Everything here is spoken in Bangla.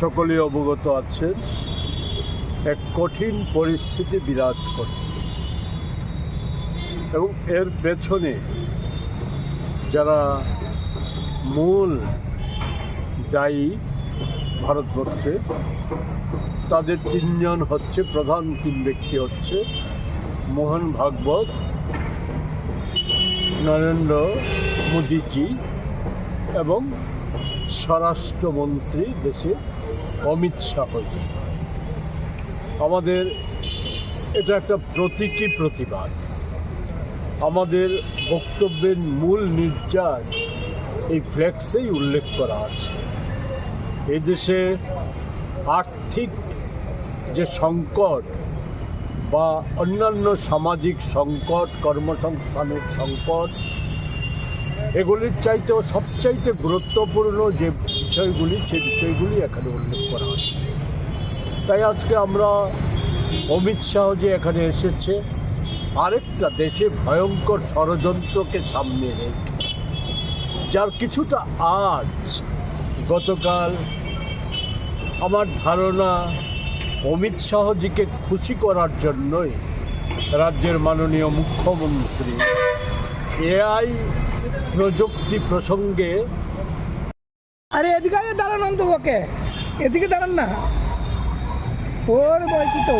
সকলেই অবগত আছেন, এক কঠিন পরিস্থিতি বিরাজ করছে। এবং এর পেছনে যারা মূল দায়ী ভারতবর্ষে, তাদের তিনজন হচ্ছে, প্রধান তিন ব্যক্তি হচ্ছে মোহন ভাগবত, নরেন্দ্র মোদীজি এবং স্বরাষ্ট্রমন্ত্রী দেশে অমিত শাহজি আমাদের এটা একটা প্রতীকী প্রতিবাদ। আমাদের বক্তব্যের মূল নির্যাস এই ফ্ল্যাক্সেই উল্লেখ করা আছে। এই দেশে আর্থিক যে সংকট বা অন্যান্য সামাজিক সংকট, কর্মসংস্থানের সংকট এগুলির চাইতেও সবচাইতে গুরুত্বপূর্ণ যে বিষয়গুলি সেই বিষয়গুলি এখানে উল্লেখ করা হয়েছে। তাই আজকে আমরা অমিত শাহ যে এখানে এসেছে, আরেকটা দেশে ভয়ঙ্কর ষড়যন্ত্রকে সামনে রেখে, যার কিছুটা আজ গতকাল আমার ধারণা অমিত শাহজিকে খুশি করার জন্যই রাজ্যের মাননীয় মুখ্যমন্ত্রী এআই প্রযুক্তি প্রসঙ্গে আরে এদিকে দাঁড়ান অন্তকে এদিকে দাঁড়ান না। ওর বয়সী তো।